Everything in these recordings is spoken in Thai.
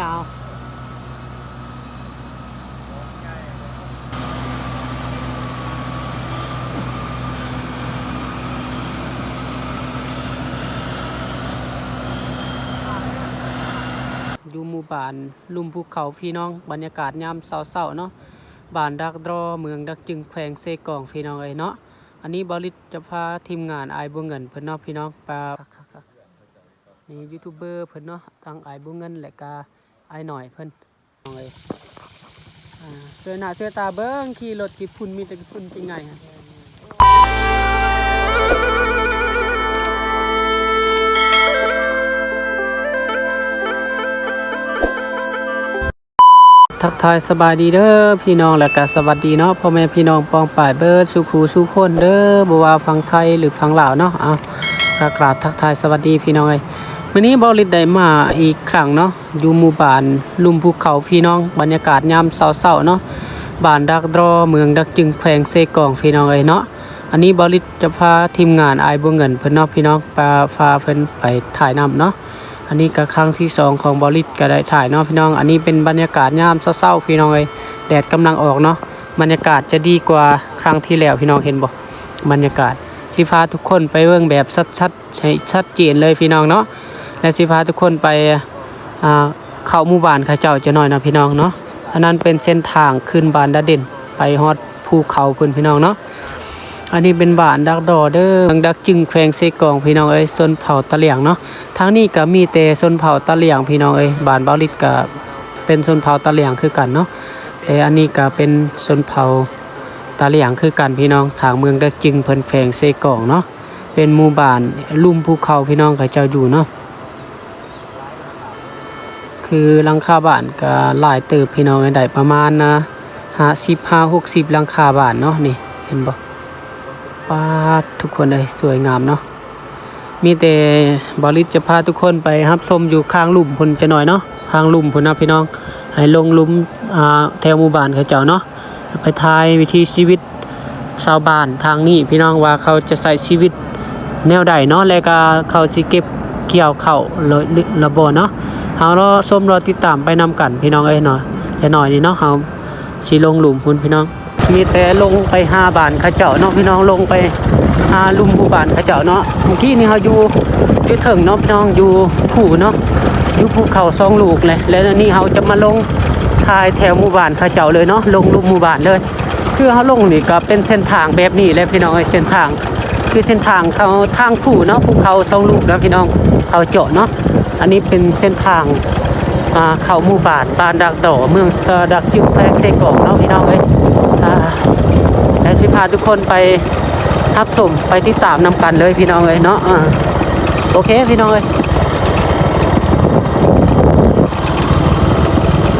ยาวอยู่หมู่บ้านลุมภูเขาพี่น้องบรรยากาศยามเศร้าๆเนาะบ้านดักดรอเมืองดักจึงแขวงเซกองพี่น้องเอ้ยเนาะอันนี้บริษจะพาทีมงานไอายบัวเงินเพิ่นเนาะพี่น้องปลานี่ยูทูบเบอร์เพิ่นเนาะทั้งอายบัวเงินและก็อายหน่อยเพิ่นน้องเอ้ยอ่าช่วยหน้าช่วยตาเบิ้งขี่รถขี่พุ่นมีแต่พุ่นจริงไงฮะทักทายสบายดีเด้อพี่น้องและก็สวัสดีเนาะพ่อแม่พี่น้องปองป่ายเบิร์ดสุขูสุขคนเด้อบ่ว่าฟังไทยหรือฟังลาวเนาะเอากกราบทักทายสวัสดีพี่น้องเอ้ย มื้อนี้บ่ลิดได้มาอีกครั้งเนาะอยู่หมู่บ้านลุ่มภูเขาพี่น้องบรรยากาศยามเช้าๆเนาะบ้านดักดรอเมืองดักจึงแขวงเซกองพี่น้องเอ้ยเนาะอันนี้บ่ลิดจะพาทีมงานไอายบัวเงินเพิ่นเนาะพี่น้องปาพาเพิ่นไปถ่ายนำเนาะอันนี้ก็ครั้งที่สองของบอลิสก็ได้ถ่ายเนาะพี่น้อง อันนี้เป็นบรรยากาศยามเศร้าๆพี่น้องเอ้ยแดดกำลังออกเนาะบรรยากาศจะดีกว่าครั้งที่แล้วพี่น้องเห็นบ่บรรยากาศสิพาทุกคนไปเบิ่งแบบชัดๆชัดเจนเลยพี่น้องเนาะ และสิพาทุกคนไปเข้าหมู่บ้านเขาเจ้าจะหน่อยนะพี่น้องเนาะอันนั้นเป็นเส้นทางขึ้นบานดาเด่นไปฮอดภูเขาเพิ่นพี่น้องเนาะอันนี้เป็นบ้านดักดอเด้อเมืองดักจึงแขวงเซกองพี่น้องเอ้ยชนเผ่าตะเหลียงเนาะทางนี้ก็มีแต่ชนเผ่าตะเหลียงพี่น้องเอ้ยบ้านเบาลิดก็เป็นชนเผ่าตะเหลียงคือกันเนาะแต่อันนี้ก็เป็นชนเผ่าตะเหลียงคือกันพี่น้องทางเมืองดักจึงเพิ่นแขวงเซกองเนาะเป็นหมู่บ้านลุ่มภูเขาพี่น้องเขาเจ้าอยู่เนาะ คือหลังคาบ้านก็หลายเติบพี่น้องเอ้ยได้ประมาณนะ55 60หลังคาบ้านเนาะนี่เห็นบ่ปาทุกคนเลยสวยงามเนาะมีแต่บริษจะพาทุกคนไปรับชมอยู่ข้างหลุมพุ่นจะหน่อยเนาะข้างหลุมพุ่นนะพี่น้อง ให้ลงลุมอ่าแถวหมู่บ้านเขาเจ้าเนาะไปทายวิถีชีวิตชาวบ้านทางนี้พี่น้องว่าเขาจะใส่ชีวิตแนวใดเนาะแล้วก็เขาสิเก็บเกี่ยวเข้าเลยระบบเนาะ เฮารอชมรอติดตามไปนำกันพี่น้องเอ้ยเนาะจะหน่อยนี่เนาะเฮาสิลงหลุมพุ่นพี่น้อง มีแต่ลงไปหาบานเขาเจ้าเนาะพี่น้องลงไปหาลุมผู้บานเขาเจ้าเนาะเมื่อกี้นี่เขาอยู่อยู่ถึงเนาะพี่น้องอยู่ผู้เนาะอยู่ภูเขาสองลูกเลยแล้วนี่เขาจะมาลงทายแถวหมู่บ้านเขาเจ้าเลยเนาะลงลุมหมู่บ้านเลยคือเขาลงนี่ก็เป็นเส้นทางแบบนี้เลยพี่น้องเอ้ยเส้นทางคือเส้นทางเขาทางผู้เนาะภูเขาสองลูกแล้วพี่น้องเขาเจาะเนาะ อันนี้เป็นเส้นทางเข้าหมู่บ้านบ้านดักต่อเมืองดักจิ้วแพรกเซกอกเนาะพี่น้องเอ้ยและสิพาทุกคนไปรับชมไปติดตามนำกันเลยพี่น้องเลยเนาะโอเคพี่น้องเลย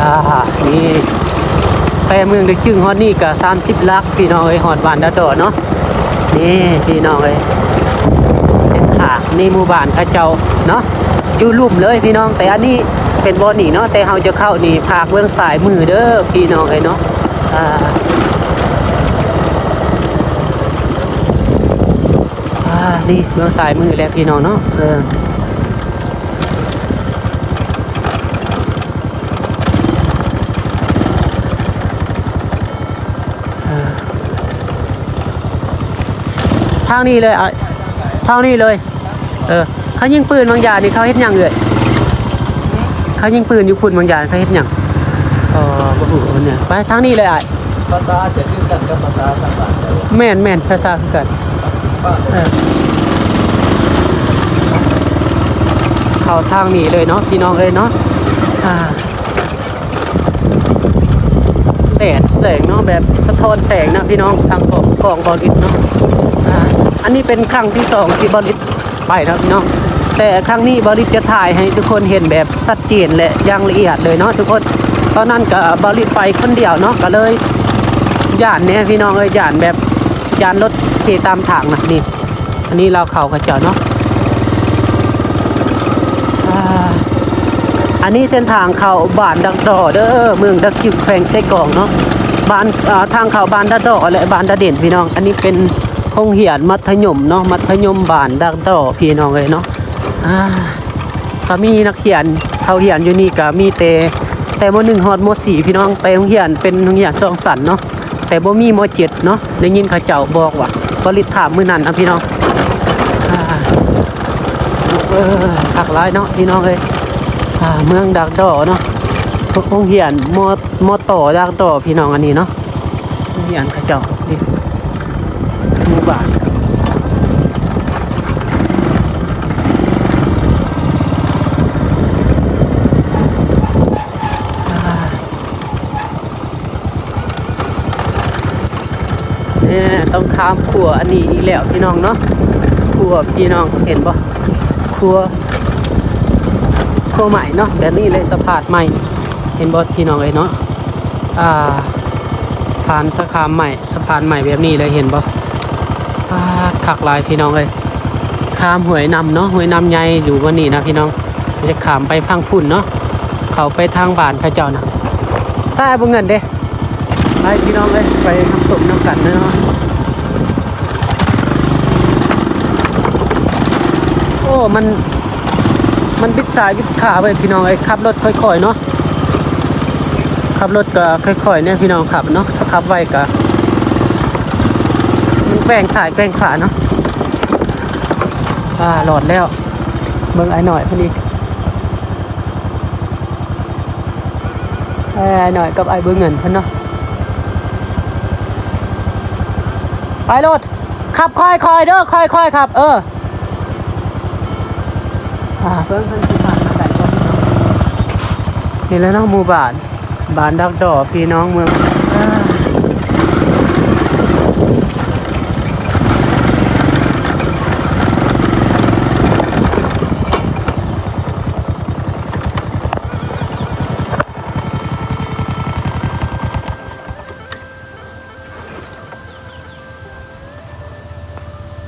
อ่านี่แปรเมืองดึกจึงฮอดนี่ก็สามสิบลักพี่น้องเลยฮอดบ้านดาโตเนาะนี่พี่น้องเลยเส้นทางนี่หมู่บ้านข้าเจ้าเนาะ อยู่ลุ่มเลยพี่น้องแต่อันนี้เป็นบ่อนี่เนาะแต่เราจะเข้านี่ภาคเบื้องสายมือเด้อพี่น้องเลยเนาะอ่าอ่านี่เมืองสายมือแล้วพี่น้องเนาะเออเออทางนี้เลยอะทางนี้เลย เออ เขายิงปืนบางอย่างนี่เขาเฮ็ดหยังเลยเขายิงปืนอยู่พุ่นบางอย่างเขาเฮ็ดหยังอ๋อบ่ฮู้เนี่ยไปทางนี้เลยอะภาษาจะคือกันกับภาษาต่างๆแต่ว่าแม่นแม่นภาษาคือกันบ้านเออเข้าทางนี้เลยเนาะพี่น้องเอ้ยเนาะอ่าแสงแสงเนาะแบบสะท้อนแสงนะพี่น้องทางของของบอลิสเนาะอ่าอันนี้เป็นครั้งที่สองที่บอลิสไปนะพี่น้อง แต่ครั้งนี้บอลิสจะถ่ายให้ทุกคนเห็นแบบชัดเจนและอย่างละเอียดเลยเนาะทุกคนตอนนั้นกับบอลิสไปคนเดียวเนาะก็เลยย่านเนี่ยพี่น้องเอ้ยย่านแบบย่านรถขี่ตามทางนะนี่ อันนี้เราเข่ากระเจ้าเนาะอันนี้เส้นทางเข้าบ้านดักดอเด้อเมืองดักจิวแขวงไส้กองเนาะบ้านาทางเข้าบ้านดักดอและบ้านดาเด่นพี่น้อง อันนี้เป็นโรงเรียนมัธยมเนาะมัธยมบ้านดักดอพี่น้องเลยเนาะ ก็มีนักเขียนเขาเหียนอยู่นี่ก็มีแต่แต่มหนึ่งฮอดมสี่พี่น้องไปโรงเรียนเป็นโรงเรียนสองสันเนาะแต่บ่มีโมเจ็ดเนาะได้ยินเขาเจ้าบอกว่าบริษถามมื้อนั้นนะพี่น้องเออหักหลายเนาะพี่น้องเอ้ยเมืองดักดอเนาะโรงเรียนมมต่อดักดอพี่น้องอันนี้เนาะโรงเรียนเขาเจ้านี่หมู่บ้าน เนี่ย ต้องข้ามขัวอันนี้อีกแล้วพี่น้องเนาะขัวพี่น้องเห็นปะขัวขัวใหม่เนาะแบบนี้เลยสะพานใหม่ เห็นบอพี่น้องเลยเนาะอ่าผ่านสะพานใหม่สะพานใหม่แบบนี้เลยเห็นบอ่าขักลายพี่น้องเลยข้ามหวยนำเนาะหวยนำใหญ่อยู่วันนี้นะพี่น้องจะขามไปพังพุ่นเนาะเขาไปทางบ้านพระเจ้านะใส่บ่เงินเด้ไปพี่น้องเลยไปน้ำตกน้ำกันเนาะโอ้ มันมันบิดสายบิดขาไปพี่น้องไอ้ขับรถค่อยๆเนาะขับรถก็ค่อยๆเนี่ยพี่น้องขับเนาะถ้าขับไวก็มันแกว่งสายแกว่งขาเนาะอ่าหลอดแล้วเบิ่งไอ้หน่อยพอดีไอ้หน่อยกับไอ้เบิ่งเงินเพิ่นเนาะไปรถขับค่อยคอยๆเด้อค่อยคอยๆขับ เออ อ่าเพิ่งเพิ่งสิผ่านมาได้ก่อนเนาะนี่แล้วเนาะหมู่บ้านบ้านดักดอพี่น้องเมือง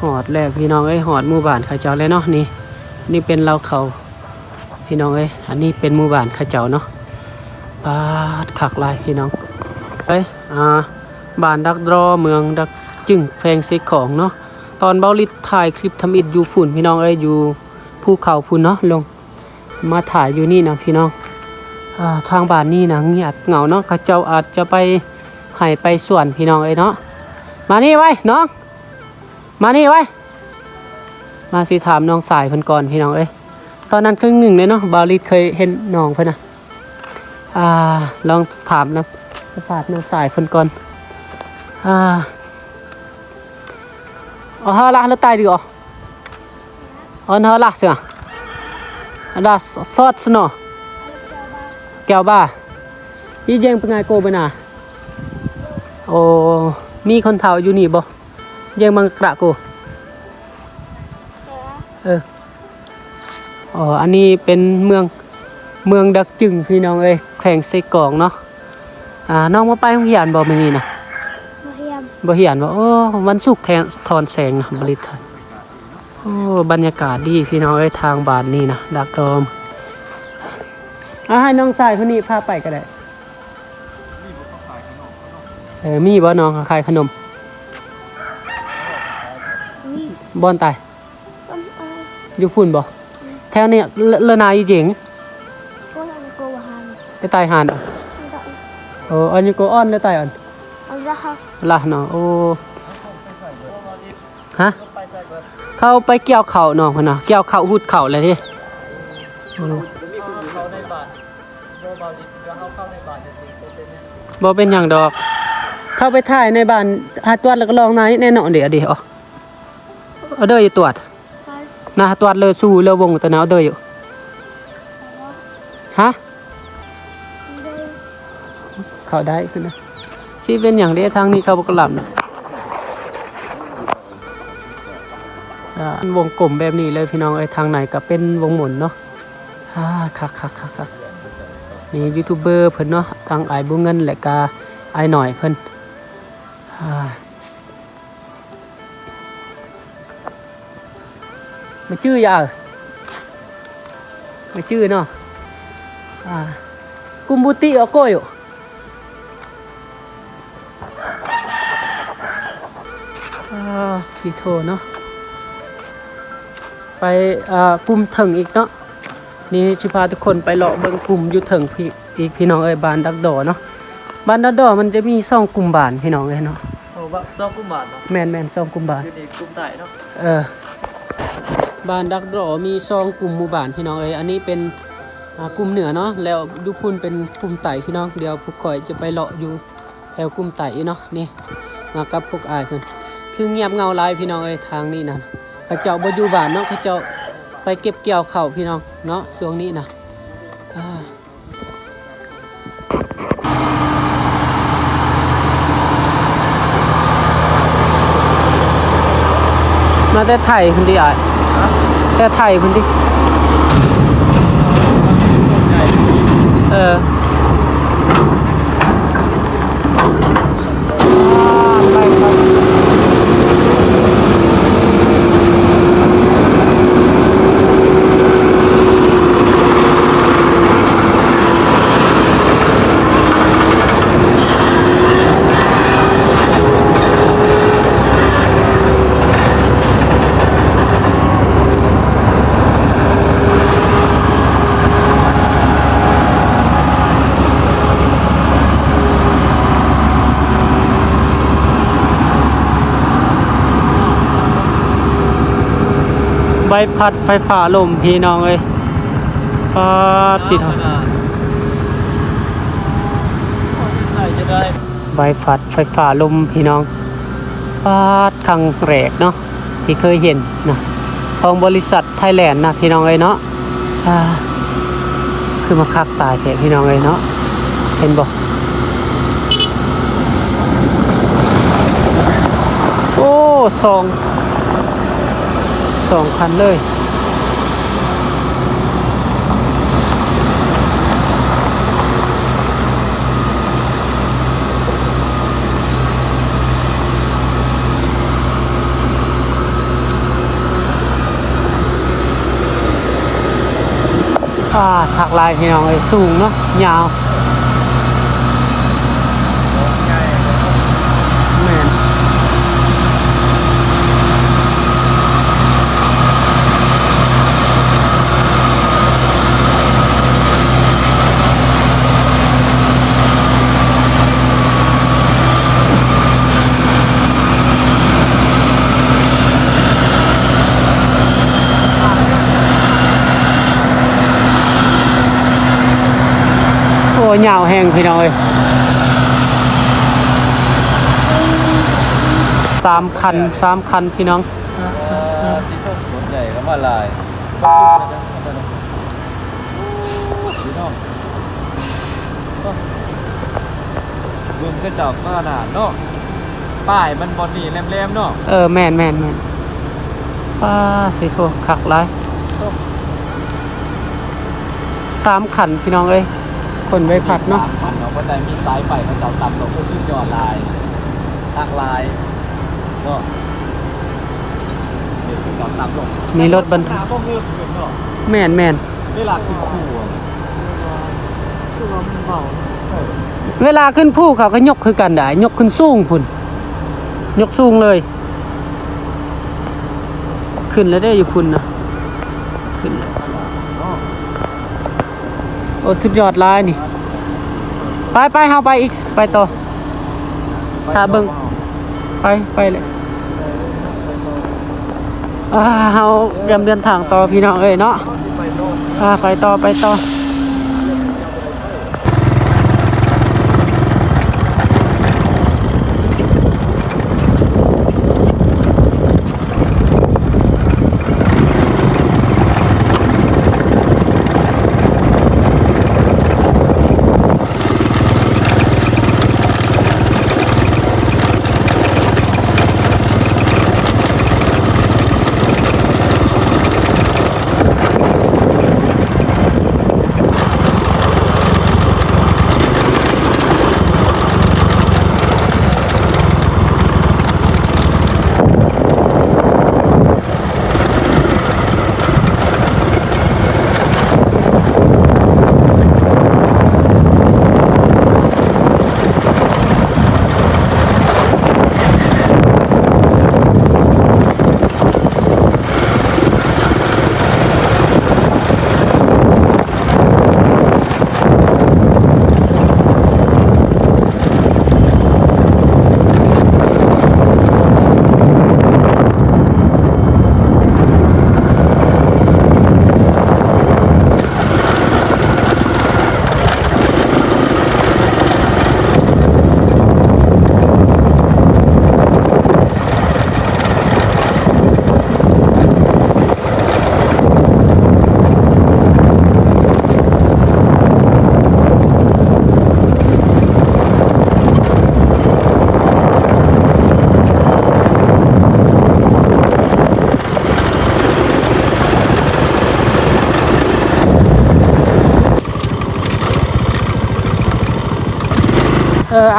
หอดแล้วพี่น้องเอ้หอดหมู่บ้านขาเจ้าเลยเนาะนี่ นี่เป็นเราเขาพี่น้องเอ้ยอันนี้เป็นหมู่บ้านข้าเจ้าเนาะปาดขักลายพี่น้องเอ้ยอ่าบ้านดักดรอเมืองดักจึงแพงซิของเนาะตอนเบาลิดถ่ายคลิปทำอิดอยู่ฝุ่นพี่น้องเอ้ยอยู่ภูเขาฝุ่นเนาะลงมาถ่ายอยู่นี่นะพี่น้องอ่าทางบ้านนี่นะเงียบเหงาเนาะเขาเจ้าอาจจะไปให้ไปส่วนพี่น้องเอ้ยเนาะมานี่ไว้น้องมานี่ไว้ มาสิถามน้องสายเพิ่นก่อนพี่น้องเอ้ยตอนนั้นครึ่งหนึ่งเลยเนาะบาลิดเคยเห็นน้องเพิ่นนะอ่าลองถามนะประสาทน้องสายเพิ่นก่อนอ่าเอาเฮาละแล้วตายดีกว่าเอาฮาละเสียอันดาซอสนาะแก้วบ้าอีเจงเป็นไงโกไปน่ะโอ้มีคนเฒ่าอยู่นี่บ่เยงมังกระกู เอออ๋ออันนี้เป็นเมืองเมืองดักจึงพี่น้องเอ้ยแข่งใส่กล่องเนาะอ่าน้องมาไปโรงเรียนบ่มื้อนี้นะมาเรียมบ่เหียนบ่โอ้วันศุกร์แทนทอนแสงนะบริษัทโอ้บรรยากาศดีพี่น้องเอ้ยทางบ้านนี่นะดักดอมอ่าให้น้องชายคนนี้พาไปก็ได้เออมีบ่น้องขายขนมนี่บ่อนตายต้น อะไรอยู่พุ่นบ่แถวเนี้ยเลเลนายอีเจ๋งก็อะไรโกวาฮันไปตายหานอะไม่ได้โอ้อันนี้ก็อ้อนได้ตายอ่อนอันละฮะล่ะเนาะโอ้ฮะเข้าไปเกี่ยวเข่าเนาะพุ่นน่ะเกี่ยวเข่าหุดเข่าเลยดิอืมมีคนอยู่เข้าในบ้านโบบาลิตก็เข้าเข้าในบ้านจะสิเป็นเป็นเนี่ยบ่เป็นหยังดอก เข้าไปถ่ายในบ้านหาตรวจแล้วก็ลองนายแน่นอนเดี๋ยวเดี๋ยวเอาเอาเด้ออยู่ตรวจไป นะตรวเลยสู้เลวงตัวนั้นเอาเด้ออยู่ฮะเขาได้ขึ้นนะสิเป็นอย่างเด้ทางนี้เขาบ่กลับนะอ่าอันวงกลมแบบนี้เลยพี่น้องไอ้ทางไหนก็เป็นวงหมุนเนาะอ่าคักคักคักคักนี่ยูทูบเบอร์เพิ่นเนาะทางไอ้ายบุญเงินและกาไอ้หน่อยเพิ่นอ่า มาชื่อยาเอ่ยมาชื่อเนาะอ่ากุมบุติโอโกอยู่อ่าทีโทเนาะไปอ่ากลุ่มถึงอีกเนาะนี่ชิพาทุกคนไปเลาะเบิ่งกลุ่มอยู่ถึงพี่อีกพี่น้องเอ้ยบ้านดักดอเนาะบ้านดักดอมันจะมีซ่องกลุ่มบ้านพี่น้องเอ้ยเนาะโอ้ว่าเจ้ากุมารเนาะแม่นแม่นซ่องกลุ่มบ้านอยู่ในกลุ่มใต้เนาะเออ บ้านดักดอมีซองกลุ่มหมู่บ้านพี่น้องเอ้ยอันนี้เป็นกลุ่มเหนือเนาะแล้วดูพุ่นเป็นกลุ่มไต่พี่น้องเดี๋ยวพวกข่อยจะไปเลาะอยู่แถวกลุ่มไต่เนาะนี่มากับพวกอายเพิ่นคือเงียบเงาลายพี่น้องเอ้ยทางนี้นะเขาเจ้าบ่อยู่บ้านเนาะเขาเจ้าไปเก็บเกี่ยวเข้าพี่น้องเนาะช่วงนี้นะอ่ามาแต่ไทยเพิ่นดิอาย แต่ไทยเพิ่นดิ พัดไฟฟ้าลมพี่น้องเอ้ยปาดที่เท่าใช่จะได้ใบพัดไฟฟ้าลมพี่น้องปาดครั้งแรกเนาะที่เคยเห็นนะของบริษัทไทยแลนด์นะพี่น้องเอ้ยเนาะอ่าคือมาคักตายแท้พี่น้องเอ้ยเนาะเห็นบ่โอ้สอง สองคันเลยอ่าถักลายพี่น้องเอ้สูงเนาะยาว ยาวแห้งพี่น้องเอ้ยสามคันสามคันพี่น้องที่ชมผลใหญ่แล้วมาลายพี่น้องเบิ่งกระจอกขนาดเนาะป้ายมันบอนี่แหลมๆเนาะเออแม่นแม่นแม่นป้าสิโทคักหลายสามขันพี่น้องเอ้ย คนไว้ผัดเนาะสมพันเนาะบันไดมีสายไฟมันเจ้าต่ำลงก็ซึ่งยอดลายทางลายเนาะเดี๋ยวเจ้าต่ำลงมีรถบรรทุกหาพวกเงือกเกินเนาะแม่นแม่นเวลาคือคู่อะคือว่ามันเมาเออเวลาขึ้นภูเขาก็ยกคือกันได้ยกขึ้นสูงพุ่นยกสูงเลย ขึ้นแล้วได้อยู่พุ่นนะขึ้นแล้วเนาะโอ้สุดยอดลายนี่ ไปไปเฮาไปอีก ไปต่อถ้าเบิ่งไปไปเลยเฮาเตรียมเดินทางต่อพี่น้องเอ้ยเนาะไปต่อไปต่อ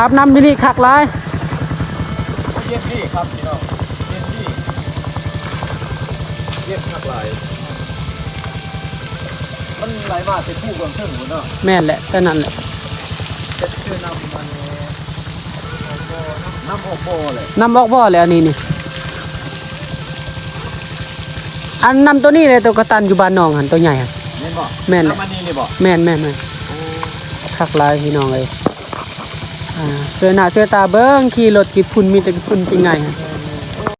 บน้ำที่นี่คักหลายเย็นดีครับพี่น้องเย็นดีเย็นทักหลายมันไหลมาเป็นผู้กำเชิงหมดเนาะแม่นแหละแต่นั่นแหละจะชื่อน้ำมันน้ำโอโบเลยน้ำบอกบ่แล้วนี่นี่อันน้ำตัวนี้เลยตัวกระตันอยู่บ้านน้องหันตัวใหญ่หันเห็นบ่แม่นแหละน้ำมันนี่นี่บ่แม่นแม่นแม่นคักหลายพี่น้องเลยอ่า เสื้อหน้าเสื้อตาเบิ้งขี่รถกี่พุ่นมีแต่กี่พุ่นจริงไง